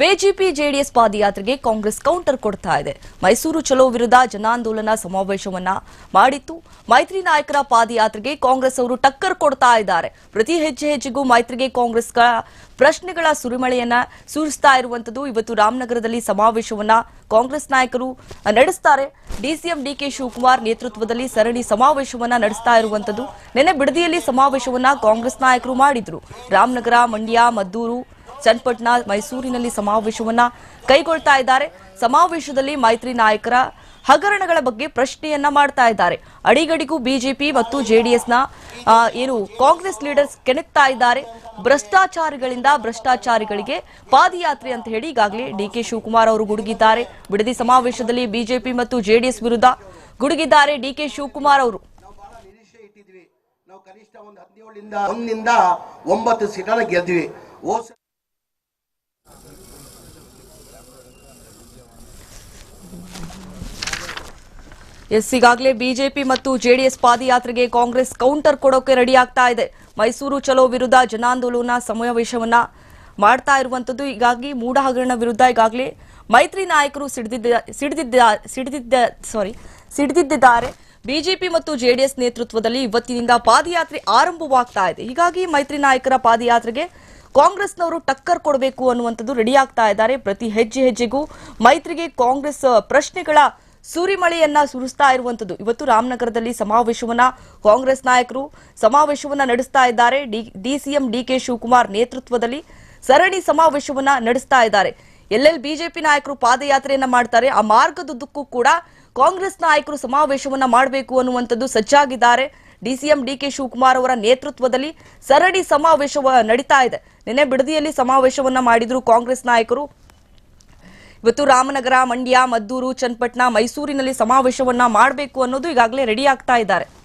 BJP JDS ಪಾದಯಾತ್ರೆಗೆ Congress counter ಕೊಡ್ತಾ ಇದೆ. ಮೈಸೂರು ಚಲೋ ವಿರುದ್ಧ ಜನಾಂದೋಲನ ಸಮಾವೇಶವನ್ನ ಮಾಡಿತ್ತು. ಮೈತ್ರಿ ನಾಯಕರ ಪಾದಯಾತ್ರೆಗೆ ಕಾಂಗ್ರೆಸ್ ಅವರು ಟಕ್ಕರ್ ಕೊಡ್ತಾ ಇದ್ದಾರೆ. ಪ್ರತಿ ಹೆಜ್ಜೆ ಹೆಜ್ಜೆಗೂ ಮೈತ್ರಿಗೆ ಕಾಂಗ್ರೆಸ್ ಪ್ರಶ್ನೆಗಳ ಸುರಿಮಳೆಯನ್ನ ಸುರಿಸ್ತಾ ಇರುವಂತದ್ದು ಇವತ್ತು ರಾಮನಗರದಲ್ಲಿ ಸಮಾವೇಶವನ್ನ ಕಾಂಗ್ರೆಸ್ ನಾಯಕರು ನಡೆಸ್ತಾರೆ. ಡಿಸಿಎಂ ಡಿಕೆ ಶಿವಕುಮಾರ್ ನೇತೃತ್ವದಲ್ಲಿ ಸರಣಿ ಸಮಾವೇಶವನ್ನ ನಡೆಸ್ತಾ ಇರುವಂತದ್ದು ನಿನ್ನೆ ಬಿಡದಿಯಲ್ಲಿ ಸಮಾವೇಶವನ್ನ ಕಾಂಗ್ರೆಸ್ ನಾಯಕರು ಮಾಡಿದ್ರು. ರಾಮನಗರ, ಮಂಡ್ಯ, ಮದ್ದೂರು ಚನ್ನಪಟ್ಟಣ ಮೈಸೂರಿನಲ್ಲಿ ಸಮಾವೇಶವನ್ನ ಕೈಗೊಳ್ತಾ ಇದ್ದಾರೆ. ಸಮಾವೇಶದಲ್ಲಿ ಮೈತ್ರಿ ನಾಯಕರ ಹಗರಣಗಳ ಬಗ್ಗೆ ಪ್ರಶ್ನೆಯನ್ನ ಮಾಡ್ತಾ ಇದ್ದಾರೆ. ಅಡಿಗಡಿಗೂ ಬಿಜೆಪಿ ಮತ್ತು ಜೆಡಿಎಸ್ನ ಏನು ಕಾಂಗ್ರೆಸ್ ಲೀಡರ್ಸ್ ಕೆಣಕ್ತಾ ಇದ್ದಾರೆ. ಭ್ರಷ್ಟಾಚಾರಿಗಳಿಂದ ಭ್ರಷ್ಟಾಚಾರಿಗಳಿಗೆ ಪಾದಯಾತ್ರೆ ಅಂತ ಹೇಳಿ ಈಗಾಗಲೇ ಡಿಕೆ ಶಿವಕುಮಾರ್ ಅವರು ಗುಡುಗಿದ್ದಾರೆ. ಬಿಡದಿ ಸಮಾವೇಶದಲ್ಲಿ ಬಿಜೆಪಿ ಮತ್ತು ಜೆಡಿಎಸ್ ವಿರುದ್ಧ ಗುಡುಗಿದ್ದಾರೆ ಡಿಕೆ ಶಿವಕುಮಾರ್ ಅವರು. ಕನಿಷ್ಠ ಒಂದು ಒಂದರಿಂದ ಒಂಬತ್ತು ಸೀಟನ್ನು ಗೆದ್ವಿ ಎಸ್, ಈಗಾಗಲೇ ಬಿಜೆಪಿ ಮತ್ತು ಜೆಡಿಎಸ್ ಪಾದಯಾತ್ರೆಗೆ ಕಾಂಗ್ರೆಸ್ ಕೌಂಟರ್ ಕೊಡೋಕೆ ರೆಡಿ ಆಗ್ತಾ ಇದೆ. ಮೈಸೂರು ಚಲೋ ವಿರುದ್ಧ ಜನಾಂದೋಲನ ಸಮಾವೇಶವನ್ನ ಮಾಡ್ತಾ ಇರುವಂತದ್ದು ಹೀಗಾಗಿ ಮೂಡ ಹಗರಣ ವಿರುದ್ಧ ಈಗಾಗಲೇ ಮೈತ್ರಿ ನಾಯಕರು ಸಿಡಿದಿದ್ದ ಸಿಡಿದಿದ್ದ ಸಿಡಿದಿದ್ದ ಸಾರಿ ಸಿಡಿದಿದ್ದಾರೆ ಬಿಜೆಪಿ ಮತ್ತು ಜೆಡಿಎಸ್ ನೇತೃತ್ವದಲ್ಲಿ ಇವತ್ತಿನಿಂದ ಪಾದಯಾತ್ರೆ ಆರಂಭವಾಗ್ತಾ ಇದೆ. ಹೀಗಾಗಿ ಮೈತ್ರಿ ನಾಯಕರ ಪಾದಯಾತ್ರೆಗೆ ಕಾಂಗ್ರೆಸ್ನವರು ಟಕ್ಕರ್ ಕೊಡಬೇಕು ಅನ್ನುವಂಥದ್ದು ರೆಡಿ ಆಗ್ತಾ ಇದ್ದಾರೆ. ಪ್ರತಿ ಹೆಜ್ಜೆ ಹೆಜ್ಜೆಗೂ ಮೈತ್ರಿಗೆ ಕಾಂಗ್ರೆಸ್ ಪ್ರಶ್ನೆಗಳ ಸುರಿಮಳೆಯನ್ನ ಸುರಿಸ್ತಾ ಇರುವಂತದ್ದು ಇವತ್ತು ರಾಮನಗರದಲ್ಲಿ ಸಮಾವೇಶವನ್ನ ಕಾಂಗ್ರೆಸ್ ನಾಯಕರು ಸಮಾವೇಶವನ್ನ ನಡೆಸ್ತಾ ಇದ್ದಾರೆ. ಡಿಸಿಎಂ ಡಿಕೆ ಶಿವಕುಮಾರ್ ನೇತೃತ್ವದಲ್ಲಿ ಸರಣಿ ಸಮಾವೇಶವನ್ನ ನಡೆಸ್ತಾ ಇದ್ದಾರೆ. ಎಲ್ಲೆಲ್ಲಿ ಬಿಜೆಪಿ ನಾಯಕರು ಪಾದಯಾತ್ರೆಯನ್ನ ಮಾಡ್ತಾರೆ, ಆ ಮಾರ್ಗದುದ್ದಕ್ಕೂ ಕೂಡ ಕಾಂಗ್ರೆಸ್ ನಾಯಕರು ಸಮಾವೇಶವನ್ನ ಮಾಡಬೇಕು ಅನ್ನುವಂಥದ್ದು ಸಜ್ಜಾಗಿದ್ದಾರೆ. ಡಿಸಿಎಂ ಡಿಕೆ ಶಿವಕುಮಾರ್ ಅವರ ನೇತೃತ್ವದಲ್ಲಿ ಸರಣಿ ಸಮಾವೇಶ ನಡೀತಾ ಇದೆ. ನಿನ್ನೆ ಬಿಡದಿಯಲ್ಲಿ ಸಮಾವೇಶವನ್ನ ಮಾಡಿದ್ರು ಕಾಂಗ್ರೆಸ್ ನಾಯಕರು. ಇವತ್ತು ರಾಮನಗರ, ಮಂಡ್ಯ, ಮದ್ದೂರು, ಚನ್ನಪಟ್ಟಣ, ಮೈಸೂರಿನಲ್ಲಿ ಸಮಾವೇಶವನ್ನ ಮಾಡಬೇಕು ಅನ್ನೋದು ಈಗಾಗಲೇ ರೆಡಿ ಆಗ್ತಾ ಇದ್ದಾರೆ.